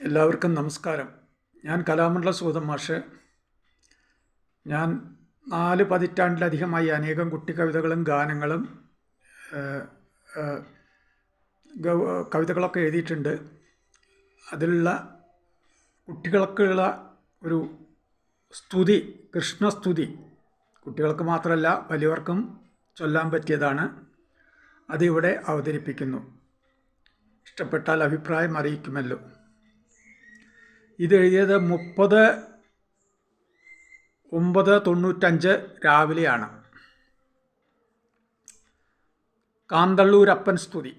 എല്ലാവർക്കും നമസ്കാരം. ഞാൻ കലാമണ്ഡല സൂതം മാഷ്. ഞാൻ നാല് പതിറ്റാണ്ടിലധികമായി അനേകം കുട്ടിക്കവിതകളും ഗാനങ്ങളും കവിതകളൊക്കെ എഴുതിയിട്ടുണ്ട്. അതിലുള്ള കുട്ടികൾക്കുള്ള ഒരു സ്തുതി കൃഷ്ണസ്തുതി കുട്ടികൾക്ക് മാത്രമല്ല വലിയവർക്കും ചൊല്ലാൻ പറ്റിയതാണ്. അതിവിടെ അവതരിപ്പിക്കുന്നു. ഇഷ്ടപ്പെട്ടാൽ അഭിപ്രായം അറിയിക്കുമല്ലോ. ഇത് എഴുതിയത് മുപ്പത് ഒമ്പത് തൊണ്ണൂറ്റഞ്ച് രാവിലെയാണ്. കാന്തള്ളൂരപ്പൻ സ്തുതി.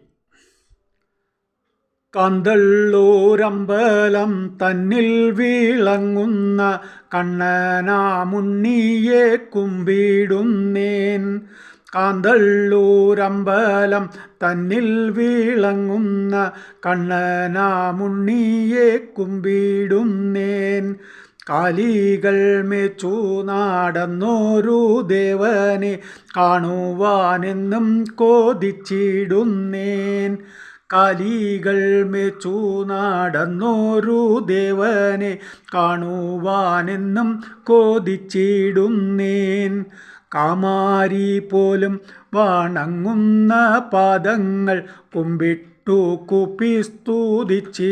കാന്തള്ളൂരമ്പലം തന്നിൽ വിളങ്ങുന്ന കണ്ണനാമുണ്ണിയെ കുമ്പിടുന്നേൻ. കാന്തള്ളൂരമ്പലം തന്നിൽ വിളങ്ങുന്ന കണ്ണനാമുണ്ണിയെ കുമ്പിടുന്നേൻ. കാലികൾ മെച്ചു നടന്നോരു ദേവനെ കാണുവാനെന്നും കോതിച്ചിടുന്നേൻ. കാലികൾ മെച്ചു നടന്നോരു ദേവനെ കാണുവാനെന്നും കൊതിച്ചിടുന്നേൻ. കാമാരി പോലും വണങ്ങുന്ന പാദങ്ങൾ കുമ്പിട്ടു കുപ്പി സ്തുതിച്ചിടുന്നേൻ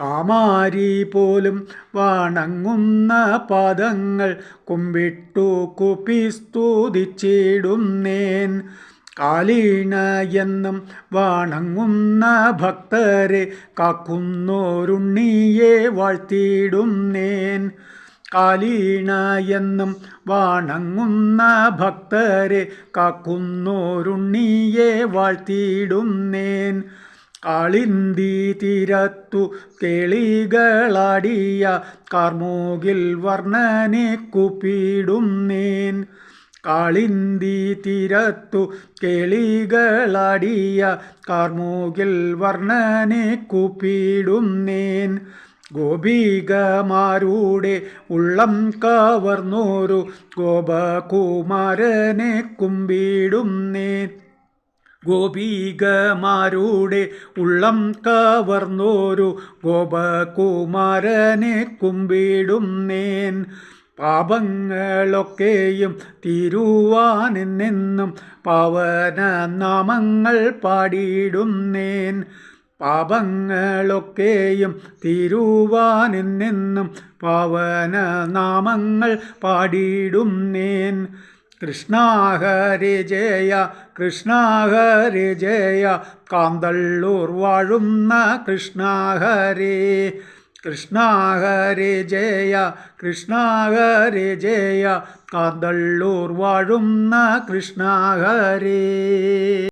കാമാരി പോലും വണങ്ങുന്ന പാദങ്ങൾ കുമ്പിട്ടു കുപ്പി സ്തുതിച്ചിടുന്നേൻ കാലീണ എന്നും വണങ്ങുന്ന ഭക്തരെ കാക്കുന്നോരുണ്ണിയെ വാഴ്ത്തിയിടുന്നേൻ. കാലീണ എന്നും വാണങ്ങുന്ന ഭക്തരെ കാക്കുന്നോരുണ്ണിയെ വാഴ്ത്തിയിടുന്നേൻ. കാളിന്തി തീരത്തു കേളികളാടിയ കാർമോകിൽ വർണനെ കുപ്പിടുന്നേൻ കാളിന്തി തീരത്തു കേളികളാടിയ കാർമൂകിൽ വർണനെ കൂപ്പിടുന്നേൻ ഗോപികമാരുടെ ഉള്ളം കവർന്നോരു ഗോപകുമാരനെ കുമ്പിടുന്നേ. ഗോപീകമാരൂടെ ഉള്ളം കവർന്നോരു ഗോപകുമാരനെ കുമ്പിടുന്നേൻ. പാപങ്ങളൊക്കെയും തീരുവാനെന്നും പാവന നാമങ്ങൾ പാടിയിടുന്നേൻ പാപങ്ങളൊക്കെയും തീരുവാനെന്നും പാവന നാമങ്ങൾ പാടിയിടുന്നേൻ. കൃഷ്ണ കൃഷ്ണാഹരി ജയ കൃഷ്ണ ഹരേ ജയ കാന്തള്ളൂർ വാഴുന്ന കൃഷ്ണ കൃഷ്ണാഹരി കൃഷ്ണ ഹരേ ജയ കൃഷ്ണ ഹരേ ജയ കാന്തള്ളൂർ വാഴുന്ന കൃഷ്ണ ഹരേ